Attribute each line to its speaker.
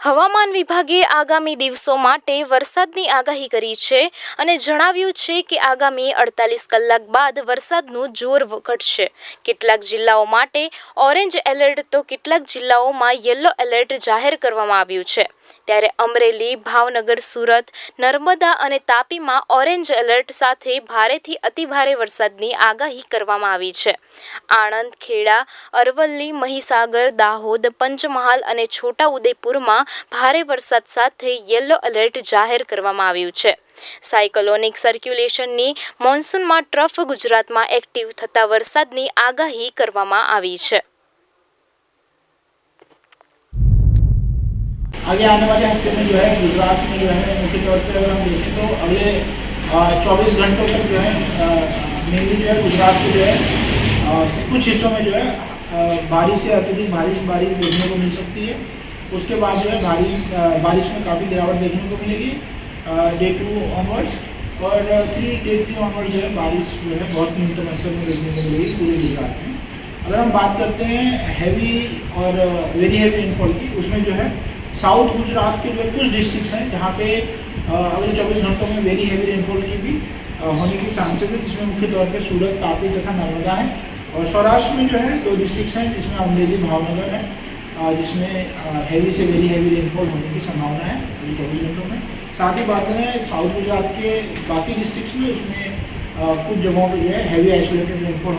Speaker 1: હવામાન વિભાગે આગામી દિવસો માટે વરસાદની આગાહી કરી છે અને જણાવ્યું છે કે આગામી અડતાલીસ કલાક બાદ વરસાદનું જોર ઘટશે. કેટલાક જિલ્લાઓ માટે ઓરેન્જ એલર્ટ તો કેટલાક જિલ્લાઓમાં યલો એલર્ટ જાહેર કરવામાં આવ્યું છે. ત્યારે અમરેલી, ભાવનગર, સુરત, નર્મદા અને તાપીમાં ઓરેન્જ એલર્ટ સાથે ભારેથી અતિભારે વરસાદની આગાહી કરવામાં આવી છે. આણંદ, ખેડા, અરવલ્લી, મહીસાગર, દાહોદ, પંચમહાલ અને છોટાઉદેપુરમાં ભારે વરસાદ સાથે યલો એલર્ટ જાહેર કરવામાં આવ્યું છે. સાયકલોનિક સર્ક્યુલેશનની મોન્સૂનમાં ટ્રફ ગુજરાતમાં એક્ટિવ થતા વરસાદની આગાહી કરવામાં આવી છે.
Speaker 2: आगे आने वाले हफ़्ते में जो है गुजरात में जो है मुख्य तौर पर अगर हम देखें तो अगले चौबीस घंटों तक जो है मेनली जो है गुजरात के जो है कुछ हिस्सों में जो है बारिश से अत्यधिक बारिश बारिश देखने को मिल सकती है। उसके बाद जो है भारी बारिश में काफ़ी गिरावट देखने को मिलेगी डे टू ऑनवर्ड्स और थ्री डे थ्री ऑनवर्ड्स जो है बारिश जो है बहुत न्यूनतम स्तर में देखने को मिलेगी पूरे गुजरात में। अगर हम बात करते हैं हैवी और वेरी हैवी रेनफॉल की, उसमें जो है साउथ गुजरात के जो कुछ डिस्ट्रिक्ट्स हैं, जहाँ पे अगले चौबीस घंटों में वेरी हैवी रेनफॉल की भी होने की चांसेस है, जिसमें मुख्य तौर पर सूरत, तापी तथा नर्मदा है। और सौराष्ट्र में जो है दो डिस्ट्रिक्ट्स हैं, जिसमें अमरेली, भावनगर है जिसमें हैवी से वेरी हैवी रेनफॉल होने की संभावना है अगले चौबीस घंटों में। साथ ही बात करें, साउथ गुजरात के बाकी डिस्ट्रिक्ट्स में, उसमें कुछ जगहों पर जो है हैवी आइसोलेटेड रेनफॉल